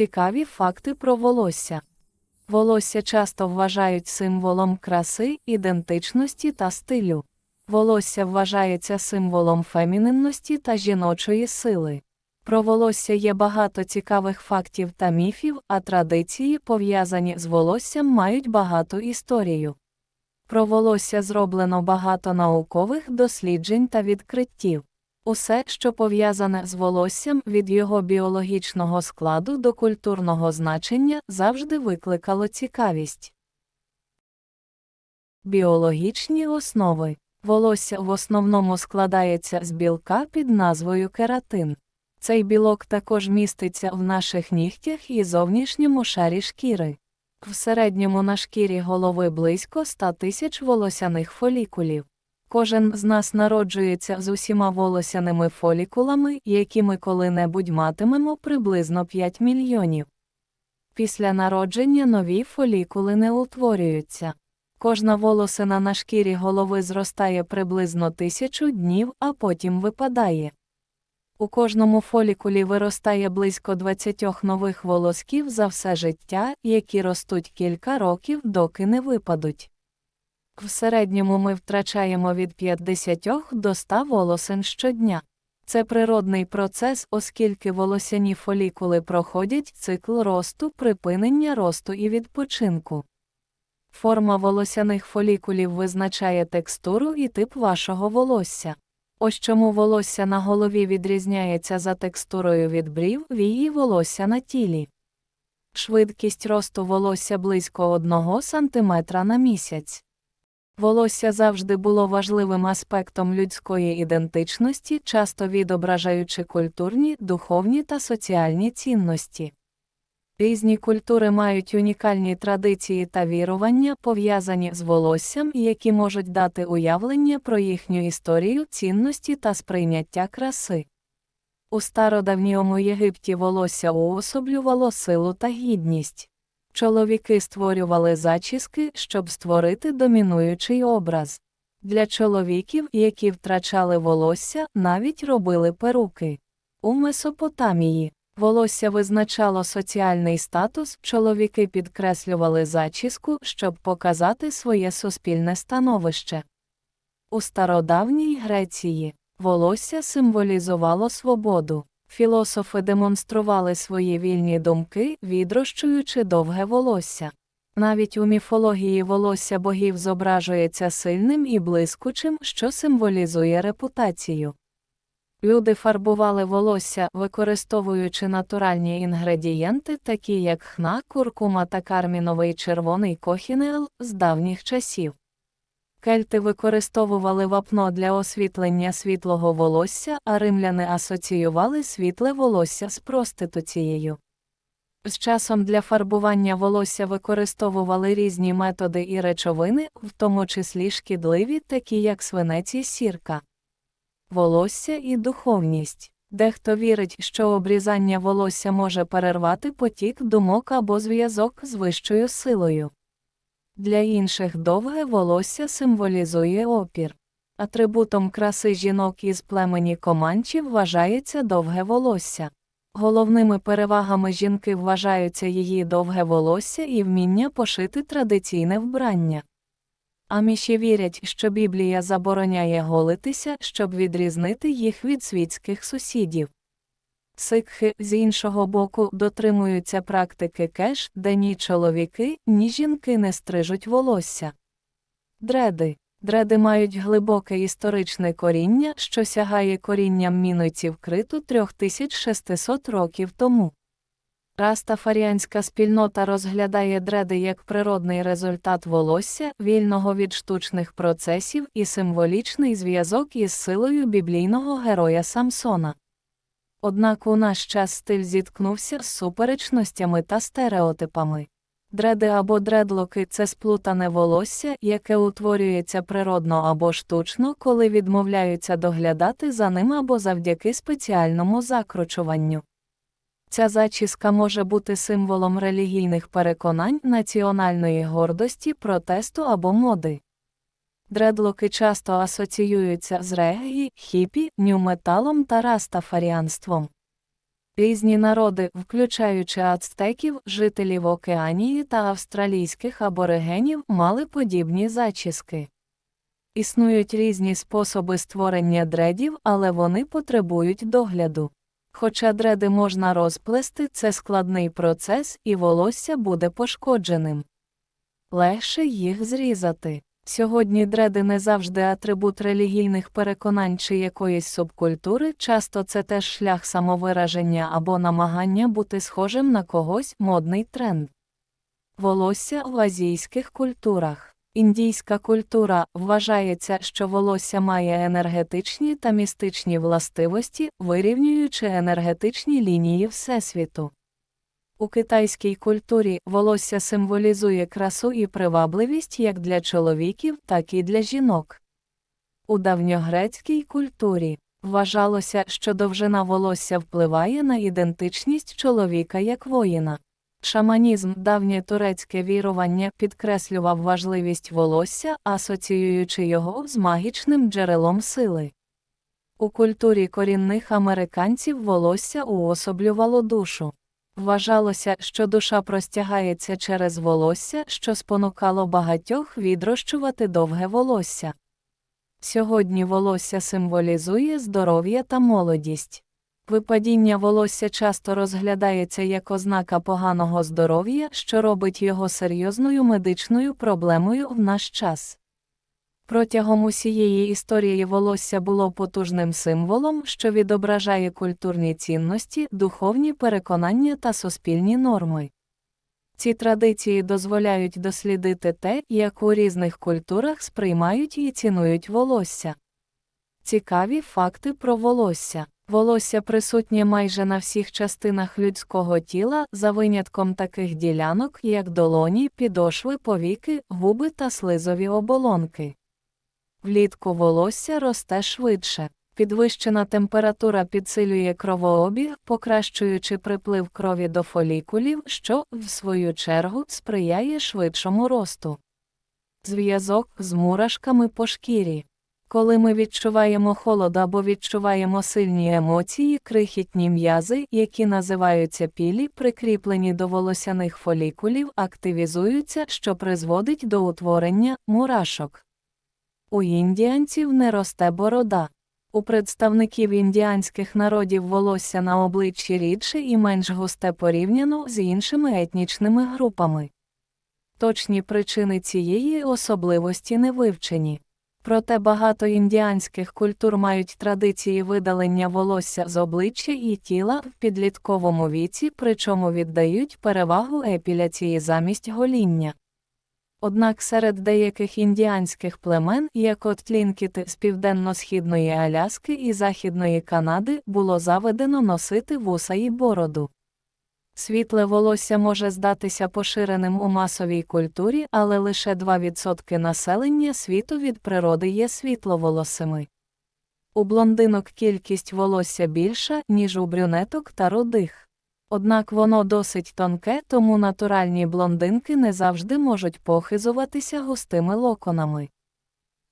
Цікаві факти про волосся. Волосся часто вважають символом краси, ідентичності та стилю. Волосся вважається символом фемінинності та жіночої сили. Про волосся є багато цікавих фактів та міфів, а традиції, пов'язані з волоссям, мають багату історію. Про волосся зроблено багато наукових досліджень та відкриттів. Усе, що пов'язане з волоссям від його біологічного складу до культурного значення, завжди викликало цікавість. Біологічні основи Волосся в основному складається з білка під назвою кератин. Цей білок також міститься в наших нігтях і зовнішньому шарі шкіри. В середньому на шкірі голови близько 100 тисяч волосяних фолікулів. Кожен з нас народжується з усіма волосяними фолікулами, які ми коли-небудь матимемо приблизно 5 мільйонів. Після народження нові фолікули не утворюються. Кожна волосина на шкірі голови зростає приблизно тисячу днів, а потім випадає. У кожному фолікулі виростає близько 20 нових волосків за все життя, які ростуть кілька років, доки не випадуть. В середньому ми втрачаємо від 50 до 100 волосин щодня. Це природний процес, оскільки волосяні фолікули проходять цикл росту, припинення росту і відпочинку. Форма волосяних фолікулів визначає текстуру і тип вашого волосся. Ось чому волосся на голові відрізняється за текстурою від брів, вії волосся на тілі. Швидкість росту волосся близько 1 см на місяць. Волосся завжди було важливим аспектом людської ідентичності, часто відображаючи культурні, духовні та соціальні цінності. Різні культури мають унікальні традиції та вірування, пов'язані з волоссям, які можуть дати уявлення про їхню історію, цінності та сприйняття краси. У стародавньому Єгипті волосся уособлювало силу та гідність. Чоловіки створювали зачіски, щоб створити домінуючий образ. Для чоловіків, які втрачали волосся, навіть робили перуки. У Месопотамії волосся визначало соціальний статус, чоловіки підкреслювали зачіску, щоб показати своє суспільне становище. У стародавній Греції волосся символізувало свободу. Філософи демонстрували свої вільні думки, відрощуючи довге волосся. Навіть у міфології волосся богів зображується сильним і блискучим, що символізує репутацію. Люди фарбували волосся, використовуючи натуральні інгредієнти, такі як хна, куркума та карміновий червоний кохінел з давніх часів. Кельти використовували вапно для освітлення світлого волосся, а римляни асоціювали світле волосся з проституцією. З часом для фарбування волосся використовували різні методи і речовини, в тому числі шкідливі, такі як свинець і сірка. Волосся і духовність. Дехто вірить, що обрізання волосся може перервати потік думок або зв'язок з вищою силою. Для інших довге волосся символізує опір. Атрибутом краси жінок із племені команчів вважається довге волосся. Головними перевагами жінки вважаються її довге волосся і вміння пошити традиційне вбрання. Аміші вірять, що Біблія забороняє голитися, щоб відрізнити їх від світських сусідів. Сикхи, з іншого боку, дотримуються практики кеш, де ні чоловіки, ні жінки не стрижуть волосся. Дреди. Дреди мають глибоке історичне коріння, що сягає корінням мінойців криту 3600 років тому. Растафаріанська спільнота розглядає дреди як природний результат волосся, вільного від штучних процесів і символічний зв'язок із силою біблійного героя Самсона. Однак у наш час стиль зіткнувся з суперечностями та стереотипами. Дреди або дредлоки це сплутане волосся, яке утворюється природно або штучно, коли відмовляються доглядати за ним або завдяки спеціальному закручуванню. Ця зачіска може бути символом релігійних переконань, національної гордості, протесту або моди. Дредлоки часто асоціюються з регі, хіпі, нюметалом та растафаріанством. Різні народи, включаючи ацтеків, жителів Океанії та австралійських аборигенів, мали подібні зачіски. Існують різні способи створення дредів, але вони потребують догляду. Хоча дреди можна розплести, це складний процес і волосся буде пошкодженим. Легше їх зрізати. Сьогодні дреди не завжди атрибут релігійних переконань чи якоїсь субкультури, часто це теж шлях самовираження або намагання бути схожим на когось модний тренд. Волосся в азійських культурах. Індійська культура вважається, що волосся має енергетичні та містичні властивості, вирівнюючи енергетичні лінії Всесвіту. У китайській культурі волосся символізує красу і привабливість як для чоловіків, так і для жінок. У давньогрецькій культурі вважалося, що довжина волосся впливає на ідентичність чоловіка як воїна. Шаманізм, давнє турецьке вірування підкреслював важливість волосся, асоціюючи його з магічним джерелом сили. У культурі корінних американців волосся уособлювало душу. Вважалося, що душа простягається через волосся, що спонукало багатьох відрощувати довге волосся. Сьогодні волосся символізує здоров'я та молодість. Випадіння волосся часто розглядається як ознака поганого здоров'я, що робить його серйозною медичною проблемою в наш час. Протягом усієї історії волосся було потужним символом, що відображає культурні цінності, духовні переконання та суспільні норми. Ці традиції дозволяють дослідити те, як у різних культурах сприймають і цінують волосся. Цікаві факти про волосся. Волосся присутнє майже на всіх частинах людського тіла, за винятком таких ділянок, як долоні, підошви, повіки, губи та слизові оболонки. Влітку волосся росте швидше. Підвищена температура підсилює кровообіг, покращуючи приплив крові до фолікулів, що, в свою чергу, сприяє швидшому росту. Зв'язок з мурашками по шкірі. Коли ми відчуваємо холод або відчуваємо сильні емоції, крихітні м'язи, які називаються пілі, прикріплені до волосяних фолікулів, активізуються, що призводить до утворення мурашок. У індіанців не росте борода. У представників індіанських народів волосся на обличчі рідше і менш густе порівняно з іншими етнічними групами. Точні причини цієї особливості не вивчені. Проте багато індіанських культур мають традиції видалення волосся з обличчя і тіла в підлітковому віці, причому віддають перевагу епіляції замість гоління. Однак серед деяких індіанських племен, як от тлінкіти з південно-східної Аляски і Західної Канади, було заведено носити вуса і бороду. Світле волосся може здатися поширеним у масовій культурі, але лише 2% населення світу від природи є світловолосими. У блондинок кількість волосся більша, ніж у брюнеток та рудих. Однак воно досить тонке, тому натуральні блондинки не завжди можуть похизуватися густими локонами.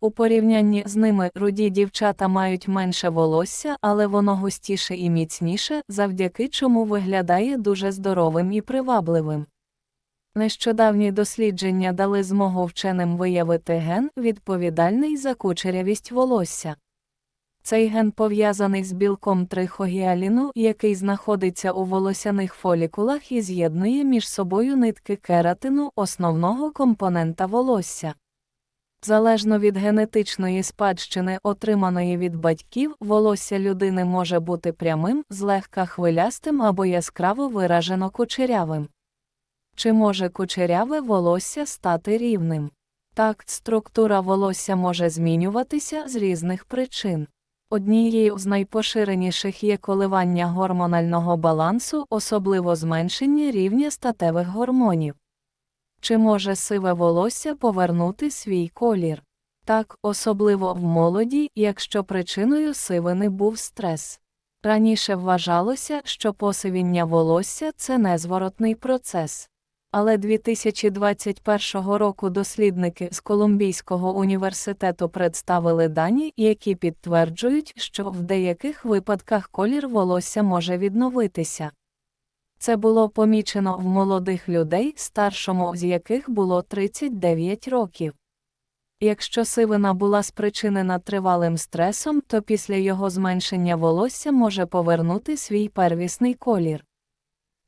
У порівнянні з ними руді дівчата мають менше волосся, але воно густіше і міцніше, завдяки чому виглядає дуже здоровим і привабливим. Нещодавні дослідження дали змогу вченим виявити ген, відповідальний за кучерявість волосся. Цей ген пов'язаний з білком трихогіаліну, який знаходиться у волосяних фолікулах і з'єднує між собою нитки кератину, основного компонента волосся. Залежно від генетичної спадщини, отриманої від батьків, волосся людини може бути прямим, злегка хвилястим або яскраво виражено кучерявим. Чи може кучеряве волосся стати рівним? Так, структура волосся може змінюватися з різних причин. Однією з найпоширеніших є коливання гормонального балансу, особливо зменшення рівня статевих гормонів. Чи може сиве волосся повернути свій колір? Так, особливо в молоді, якщо причиною сивини був стрес. Раніше вважалося, що посивіння волосся це незворотний процес. Але 2021 року дослідники з Колумбійського університету представили дані, які підтверджують, що в деяких випадках колір волосся може відновитися. Це було помічено в молодих людей, старшому з яких було 39 років. Якщо сивина була спричинена тривалим стресом, то після його зменшення волосся може повернути свій первісний колір.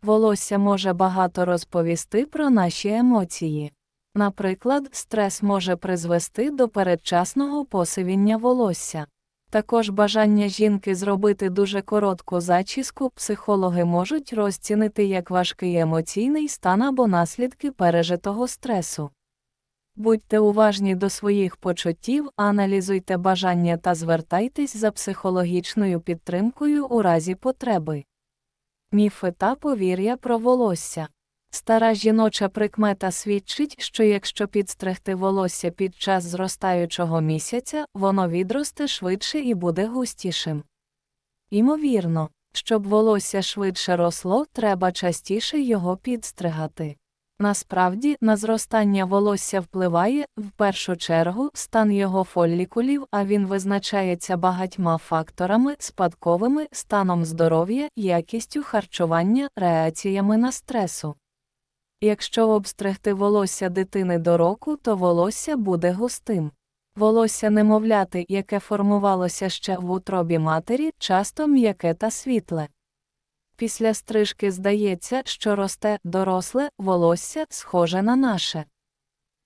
Волосся може багато розповісти про наші емоції. Наприклад, стрес може призвести до передчасного посивіння волосся. Також бажання жінки зробити дуже коротку зачіску психологи можуть розцінити як важкий емоційний стан або наслідки пережитого стресу. Будьте уважні до своїх почуттів, аналізуйте бажання та звертайтесь за психологічною підтримкою у разі потреби. Міфи та повір'я про волосся. Стара жіноча прикмета свідчить, що якщо підстригти волосся під час зростаючого місяця, воно відросте швидше і буде густішим. Імовірно, щоб волосся швидше росло, треба частіше його підстригати. Насправді, на зростання волосся впливає, в першу чергу, стан його фоллікулів, а він визначається багатьма факторами, спадковими, станом здоров'я, якістю харчування, реаціями на стресу. Якщо обстригти волосся дитини до року, то волосся буде густим. Волосся немовляти, яке формувалося ще в утробі матері, часто м'яке та світле. Після стрижки здається, що росте доросле волосся схоже на наше.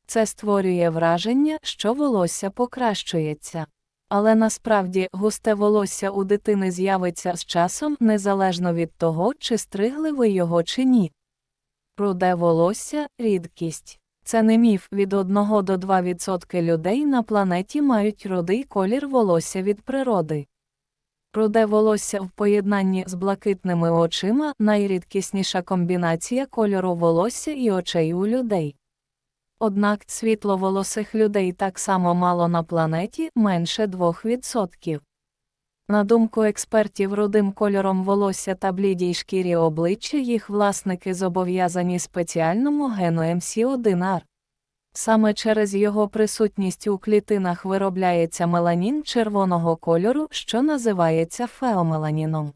Це створює враження, що волосся покращується. Але насправді густе волосся у дитини з'явиться з часом незалежно від того, чи стригли ви його чи ні. Руде волосся рідкість. Це не міф від 1 до 2% людей на планеті мають рудий колір волосся від природи. Руде волосся в поєднанні з блакитними очима найрідкісніша комбінація кольору волосся і очей у людей. Однак світловолосих людей так само мало на планеті менше 2%. На думку експертів, рудим кольором волосся та блідій шкірі обличчя їх власники зобов'язані спеціальному гену МС1R. Саме через його присутність у клітинах виробляється меланін червоного кольору, що називається феомеланіном.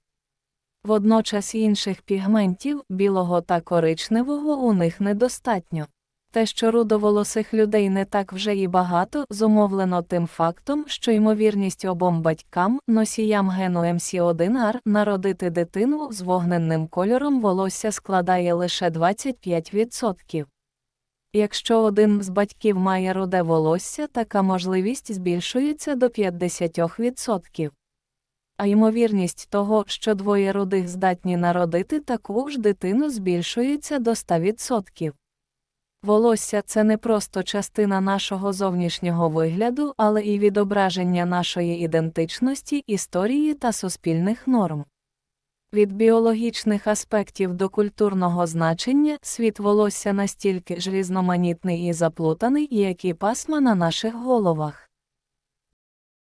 Водночас інших пігментів, білого та коричневого, у них недостатньо. Те, що рудоволосих людей не так вже і багато, зумовлено тим фактом, що ймовірність обом батькам, носіям гену МС1R, народити дитину з вогненним кольором волосся складає лише 25%. Якщо один з батьків має руде волосся, така можливість збільшується до 50%. А ймовірність того, що двоє рудих здатні народити таку ж дитину збільшується до 100%. Волосся це не просто частина нашого зовнішнього вигляду, але і відображення нашої ідентичності, історії та суспільних норм. Від біологічних аспектів до культурного значення світ волосся настільки ж різноманітний і заплутаний, як і пасма на наших головах.